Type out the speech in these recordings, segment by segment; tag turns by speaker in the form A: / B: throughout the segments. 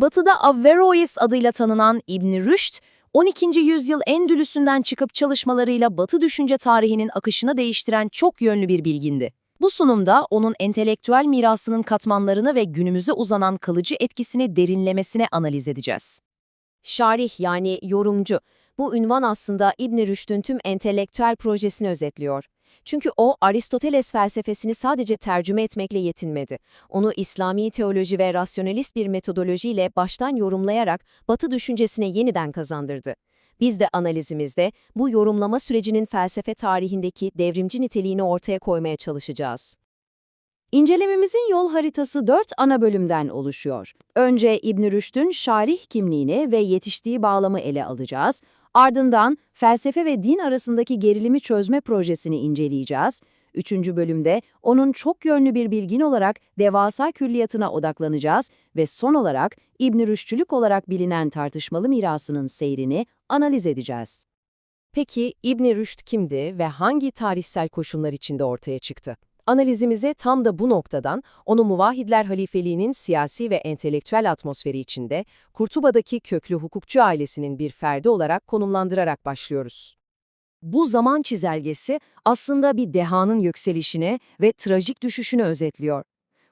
A: Batı'da Averroes adıyla tanınan İbn Rüşd, 12. yüzyıl Endülüs'ünden çıkıp çalışmalarıyla Batı düşünce tarihinin akışını değiştiren çok yönlü bir bilgindi. Bu sunumda onun entelektüel mirasının katmanlarını ve günümüze uzanan kalıcı etkisini derinlemesine analiz edeceğiz.
B: Şarih yani yorumcu. Bu ünvan aslında İbn Rüşd'ün tüm entelektüel projesini özetliyor. Çünkü o Aristoteles felsefesini sadece tercüme etmekle yetinmedi. Onu İslami teoloji ve rasyonalist bir metodolojiyle baştan yorumlayarak Batı düşüncesine yeniden kazandırdı. Biz de analizimizde bu yorumlama sürecinin felsefe tarihindeki devrimci niteliğini ortaya koymaya çalışacağız.
C: İncelememizin yol haritası dört ana bölümden oluşuyor. Önce İbn Rüşd'ün şarih kimliğini ve yetiştiği bağlamı ele alacağız. Ardından felsefe ve din arasındaki gerilimi çözme projesini inceleyeceğiz. Üçüncü bölümde onun çok yönlü bir bilgin olarak devasa külliyatına odaklanacağız ve son olarak İbn Rüşdçülük olarak bilinen tartışmalı mirasının seyrini analiz edeceğiz.
B: Peki İbn Rüşd kimdi ve hangi tarihsel koşullar içinde ortaya çıktı? Analizimize tam da bu noktadan onu Muvahhidler Halifeliğinin siyasi ve entelektüel atmosferi içinde Kurtuba'daki köklü hukukçu ailesinin bir ferdi olarak konumlandırarak başlıyoruz.
C: Bu zaman çizelgesi aslında bir dehanın yükselişini ve trajik düşüşünü özetliyor.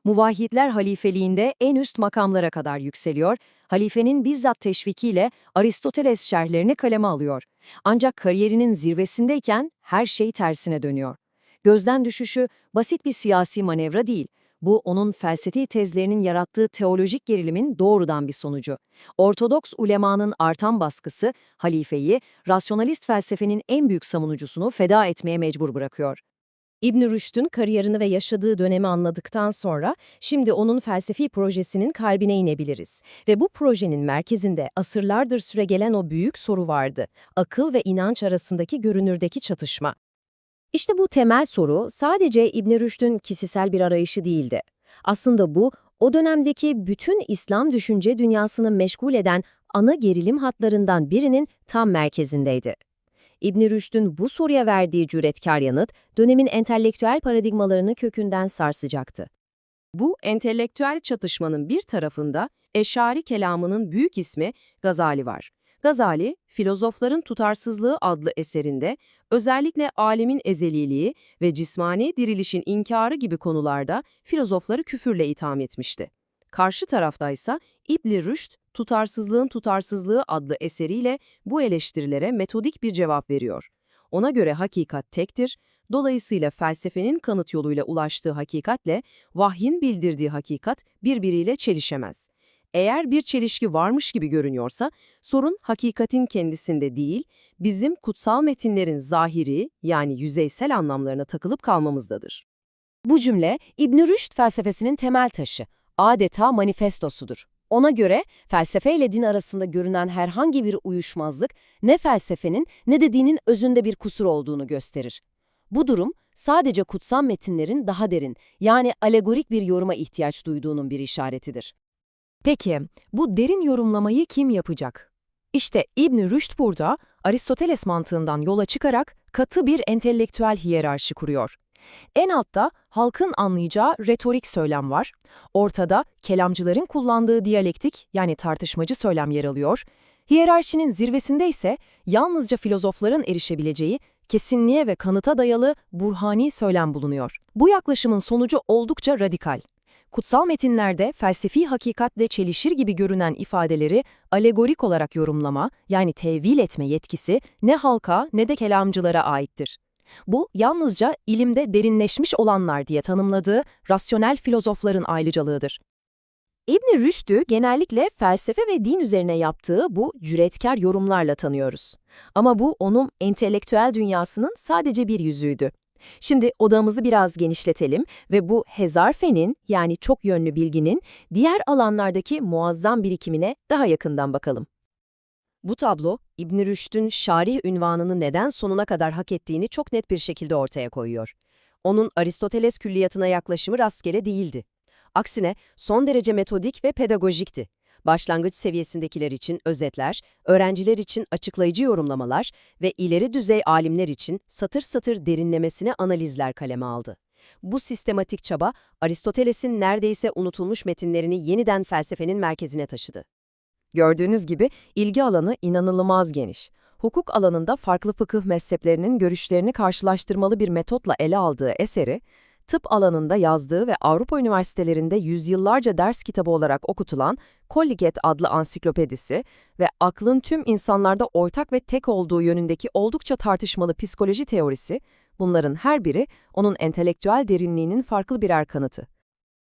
C: Muvahhidler halifeliğinde en üst makamlara kadar yükseliyor, halifenin bizzat teşvikiyle Aristoteles şerhlerini kaleme alıyor. Ancak kariyerinin zirvesindeyken her şey tersine dönüyor. Gözden düşüşü basit bir siyasi manevra değil. Bu onun felsefi tezlerinin yarattığı teolojik gerilimin doğrudan bir sonucu. Ortodoks ulemanın artan baskısı halifeyi rasyonalist felsefenin en büyük savunucusunu feda etmeye mecbur bırakıyor.
B: İbn Rüşd'ün kariyerini ve yaşadığı dönemi anladıktan sonra şimdi onun felsefi projesinin kalbine inebiliriz. Ve bu projenin merkezinde asırlardır süregelen o büyük soru vardı. Akıl ve inanç arasındaki görünürdeki çatışma. İşte bu temel soru sadece İbn Rüşd'ün kişisel bir arayışı değildi. Aslında bu, o dönemdeki bütün İslam düşünce dünyasını meşgul eden ana gerilim hatlarından birinin tam merkezindeydi. İbn Rüşd'ün bu soruya verdiği cüretkar yanıt, dönemin entelektüel paradigmalarını kökünden sarsacaktı. Bu entelektüel çatışmanın bir tarafında Eşari kelamının büyük ismi Gazali var. Gazali, Filozofların Tutarsızlığı adlı eserinde özellikle alemin ezeliliği ve cismani dirilişin inkarı gibi konularda filozofları küfürle itham etmişti. Karşı taraftaysa İbn Rüşd, Tutarsızlığın Tutarsızlığı adlı eseriyle bu eleştirilere metodik bir cevap veriyor. Ona göre hakikat tektir, dolayısıyla felsefenin kanıt yoluyla ulaştığı hakikatle vahyin bildirdiği hakikat birbiriyle çelişemez. Eğer bir çelişki varmış gibi görünüyorsa, sorun hakikatin kendisinde değil, bizim kutsal metinlerin zahiri yani yüzeysel anlamlarına takılıp kalmamızdadır. Bu cümle İbn Rüşd felsefesinin temel taşı, adeta manifestosudur. Ona göre felsefe ile din arasında görünen herhangi bir uyuşmazlık ne felsefenin ne de dinin özünde bir kusur olduğunu gösterir. Bu durum sadece kutsal metinlerin daha derin yani alegorik bir yoruma ihtiyaç duyduğunun bir işaretidir. Peki, bu derin yorumlamayı kim yapacak? İşte İbn Rüşd burada Aristoteles mantığından yola çıkarak katı bir entelektüel hiyerarşi kuruyor. En altta halkın anlayacağı retorik söylem var. Ortada kelamcıların kullandığı diyalektik yani tartışmacı söylem yer alıyor. Hiyerarşinin zirvesinde ise yalnızca filozofların erişebileceği kesinliğe ve kanıta dayalı burhani söylem bulunuyor. Bu yaklaşımın sonucu oldukça radikal. Kutsal metinlerde felsefi hakikatle çelişir gibi görünen ifadeleri alegorik olarak yorumlama, yani tevil etme yetkisi ne halka ne de kelamcılara aittir. Bu, yalnızca ilimde derinleşmiş olanlar diye tanımladığı rasyonel filozofların ayrıcalığıdır. İbn Rüşd'ü genellikle felsefe ve din üzerine yaptığı bu cüretkar yorumlarla tanıyoruz. Ama bu onun entelektüel dünyasının sadece bir yüzüydü. Şimdi odamızı biraz genişletelim ve bu hezarfenin yani çok yönlü bilginin diğer alanlardaki muazzam birikimine daha yakından bakalım. Bu tablo, İbn Rüşd'ün şarih ünvanını neden sonuna kadar hak ettiğini çok net bir şekilde ortaya koyuyor. Onun Aristoteles külliyatına yaklaşımı rastgele değildi. Aksine son derece metodik ve pedagojikti başlangıç seviyesindekiler için özetler, öğrenciler için açıklayıcı yorumlamalar ve ileri düzey alimler için satır satır derinlemesine analizler kaleme aldı. Bu sistematik çaba, Aristoteles'in neredeyse unutulmuş metinlerini yeniden felsefenin merkezine taşıdı.
C: Gördüğünüz gibi ilgi alanı inanılmaz geniş. Hukuk alanında farklı fıkıh mezheplerinin görüşlerini karşılaştırmalı bir metotla ele aldığı eseri, tıp alanında yazdığı ve Avrupa üniversitelerinde yüzyıllarca ders kitabı olarak okutulan Kolliget adlı ansiklopedisi ve aklın tüm insanlarda ortak ve tek olduğu yönündeki oldukça tartışmalı psikoloji teorisi, bunların her biri onun entelektüel derinliğinin farklı birer kanıtı.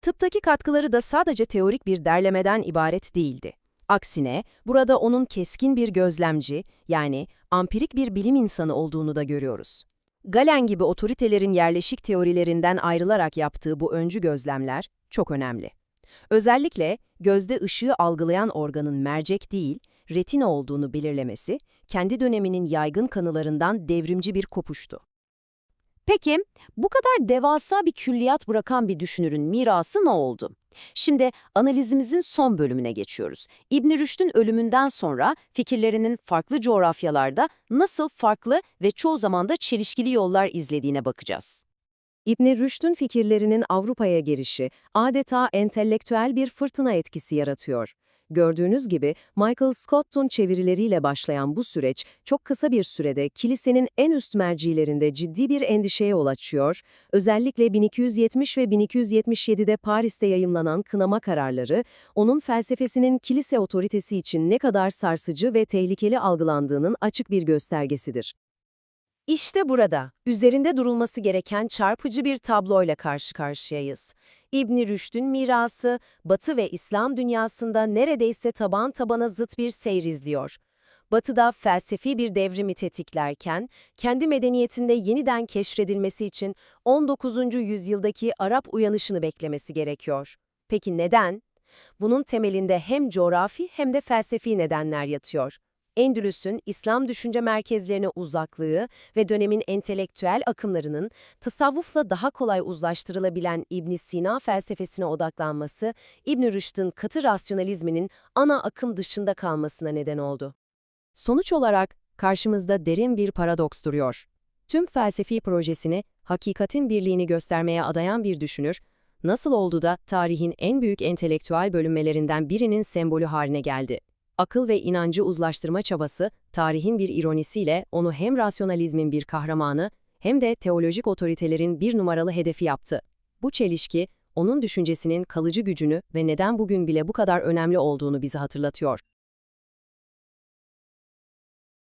B: Tıptaki katkıları da sadece teorik bir derlemeden ibaret değildi. Aksine burada onun keskin bir gözlemci, yani ampirik bir bilim insanı olduğunu da görüyoruz. Galen gibi otoritelerin yerleşik teorilerinden ayrılarak yaptığı bu öncü gözlemler çok önemli. Özellikle gözde ışığı algılayan organın mercek değil, retina olduğunu belirlemesi, kendi döneminin yaygın kanılarından devrimci bir kopuştu.
A: Peki, bu kadar devasa bir külliyat bırakan bir düşünürün mirası ne oldu? Şimdi analizimizin son bölümüne geçiyoruz. İbn Rüşd'ün ölümünden sonra fikirlerinin farklı coğrafyalarda nasıl farklı ve çoğu zaman da çelişkili yollar izlediğine bakacağız.
B: İbn Rüşd'ün fikirlerinin Avrupa'ya gelişi adeta entelektüel bir fırtına etkisi yaratıyor. Gördüğünüz gibi Michael Scott'un çevirileriyle başlayan bu süreç çok kısa bir sürede kilisenin en üst mercilerinde ciddi bir endişeye yol açıyor. Özellikle 1270 ve 1277'de Paris'te yayımlanan kınama kararları, onun felsefesinin kilise otoritesi için ne kadar sarsıcı ve tehlikeli algılandığının açık bir göstergesidir. İşte burada, üzerinde durulması gereken çarpıcı bir tabloyla karşı karşıyayız. İbn Rüşd'ün mirası, Batı ve İslam dünyasında neredeyse taban tabana zıt bir seyir izliyor. Batı'da felsefi bir devrimi tetiklerken, kendi medeniyetinde yeniden keşfedilmesi için 19. yüzyıldaki Arap uyanışını beklemesi gerekiyor. Peki neden? Bunun temelinde hem coğrafi hem de felsefi nedenler yatıyor. Endülüs'ün İslam düşünce merkezlerine uzaklığı ve dönemin entelektüel akımlarının tasavvufla daha kolay uzlaştırılabilen İbn Sina felsefesine odaklanması, İbn Rüşd'ün katı rasyonalizminin ana akım dışında kalmasına neden oldu.
C: Sonuç olarak karşımızda derin bir paradoks duruyor. Tüm felsefi projesini hakikatin birliğini göstermeye adayan bir düşünür, nasıl oldu da tarihin en büyük entelektüel bölünmelerinden birinin sembolü haline geldi? Akıl ve inancı uzlaştırma çabası, tarihin bir ironisiyle onu hem rasyonalizmin bir kahramanı hem de teolojik otoritelerin bir numaralı hedefi yaptı. Bu çelişki, onun düşüncesinin kalıcı gücünü ve neden bugün bile bu kadar önemli olduğunu bize hatırlatıyor.